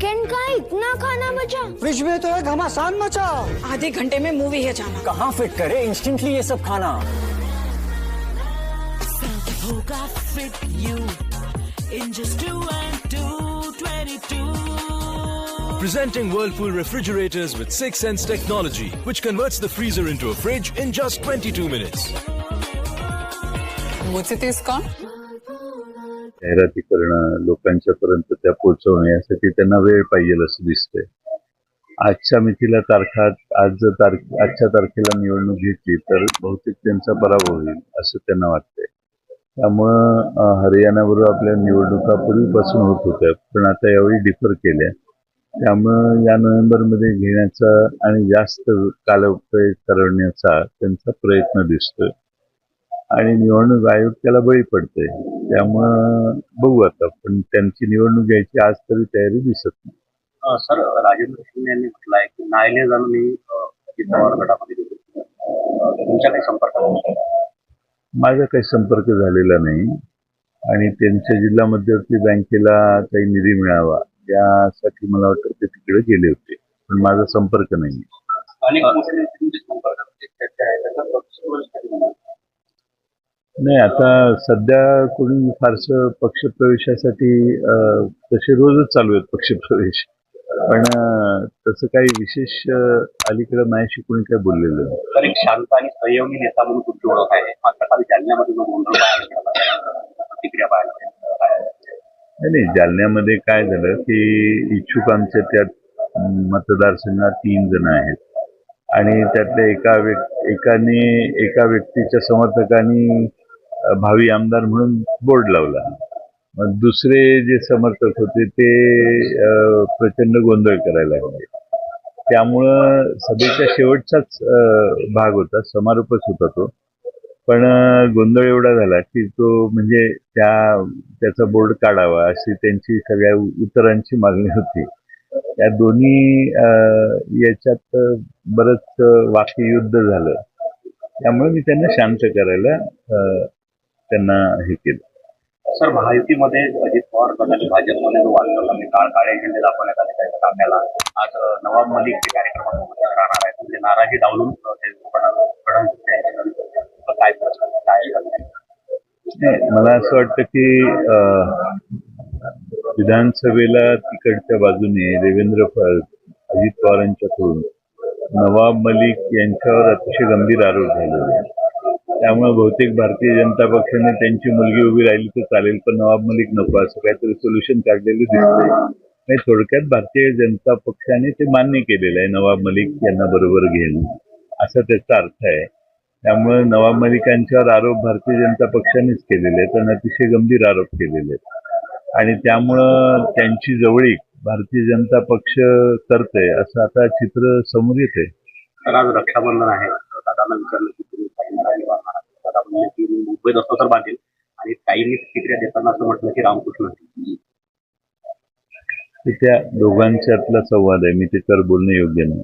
खाना खाना बचा फ्रिज में तो है घमासान मचा आधे घंटे में मूवी है जाना कहाँ फिट करे इंस्टेंटली ये सब खाना होगा fit you in just two and two, 22. Presenting Whirlpool refrigerators with 6 Sense technology, which converts the freezer into a fridge in just 22 minutes. मुझसे तेज कौन जाहिराती करणं लोकांच्या पर्यंत त्या पोहोचवणं यासाठी त्यांना वेळ पाहिजे असं दिसतंय. आजच्या मितीला तारखा आज जर तारखे आजच्या तारखेला निवडणूक घेतली तर बहुतेक त्यांचा पराभव होईल असं त्यांना वाटतंय. त्यामुळं हरियाणाबरोबर आपल्या निवडणुका पूर्वीपासून होत होत्या पण आता यावेळी डिफर केल्या. त्यामुळं या नोव्हेंबरमध्ये घेण्याचा आणि जास्त कालपय करण्याचा त्यांचा प्रयत्न दिसतोय. आणि निवडणूक आयोग त्याला बळी पडते त्यामुळं बघू आता पण त्यांची निवडणूक घ्यायची आज तरी तयारी दिसत नाही. सर राजेंद्र शिंदे यांनी म्हटलं आहे की नायले जाणून मी अजित पवार गटामध्ये तुमच्या काही संपर्कात माझा काही संपर्क झालेला नाही. आणि त्यांच्या जिल्हा मध्यवर्ती बँकेला काही निधी मिळावा यासाठी मला वाटतं ते तिकडे गेले होते. पण माझा संपर्क नाही. अनेक मोठे नेते तुमच्या संपर्कात आहेत. चर्चा आहे त्याचा पक्षप्रवेशासाठी म्हणा. नाही आता सध्या कोणी फारसं पक्षप्रवेशासाठी तसे रोजच चालू आहेत पक्षप्रवेश. पण तसं काही विशेष अलीकडे माझ्याशी कोणी काही बोललेलं नाही. शांत आणि संयमी नेता म्हणून तुमची ओळख आहे. मात्र काल जालन्यामध्ये प्रतिक्रिया. नाही नाही जालन्यामध्ये काय झालं की इच्छुक आमच्या त्यात मतदारसंघात तीन जण आहेत. आणि त्यातल्या एका व्यक् एकाने एका व्यक्तीच्या समर्थकांनी भावी आमदार म्हणून बोर्ड लावला. मग दुसरे जे समर्थक होते ते प्रचंड गोंधळ करायला लागले. त्यामुळं सभेच्या शेवटचाच भाग होता समारोपच होता तो. पण गोंधळ एवढा झाला की तो म्हणजे त्या त्याचा बोर्ड काढावा अशी त्यांची सगळ्या उत्तरांची मागणी होती. या दोन्ही याच्यात बरंच वाक्ययुद्ध झालं. त्यामुळे मी त्यांना शांत करायला त्यांना हे केलं. सर महायुतीमध्ये अजित पवार गटाने भाजपमध्ये जो वाढवला मी काळ काळे झेंडे दाखवण्यात आले त्याच्या ताफ्याला आज नवाब मलिक हे कार्यक्रमात उपस्थित राहणार आहेत म्हणजे नाराजी डावलून ते काय काय मला असं वाटतं की विधानसभेला तिकडच्या बाजूने देवेंद्र फ- अजित पवारांच्याकडून नवाब मलिक यांच्यावर अतिशय गंभीर आरोप झालेले. त्यामुळे बहुतेक भारतीय जनता पक्षाने त्यांची मुलगी उभी राहिली तर चालेल पण नवाब मलिक नको. असं काहीतरी सोल्युशन काढलेलं दिसतंय. नाही थोडक्यात भारतीय जनता पक्षाने ते मान्य केलेलं आहे नवाब मलिक यांना बरोबर घेणं. असा त्याचा अर्थ आहे. त्यामुळे नवाब मलिकांच्यावर आरोप भारतीय जनता पक्षानेच केलेले आहेत आणि अतिशय गंभीर आरोप केलेले आहेत. आणि त्यामुळं त्यांची जवळीक भारतीय जनता पक्ष करते असं आता चित्र समोर येते तर आज रक्षाबंधन आहे दादांना विचारलं की तुम्ही काही राहिले वाहणार म्हणले की मी मुंबईत असतो तर बांधेल. आणि काहींनी प्रतिक्रिया देताना असं म्हटलं की रामकृष्ण. त्या दोघांच्यातला संवाद आहे. मी त्याच्यावर बोलणं योग्य नाही.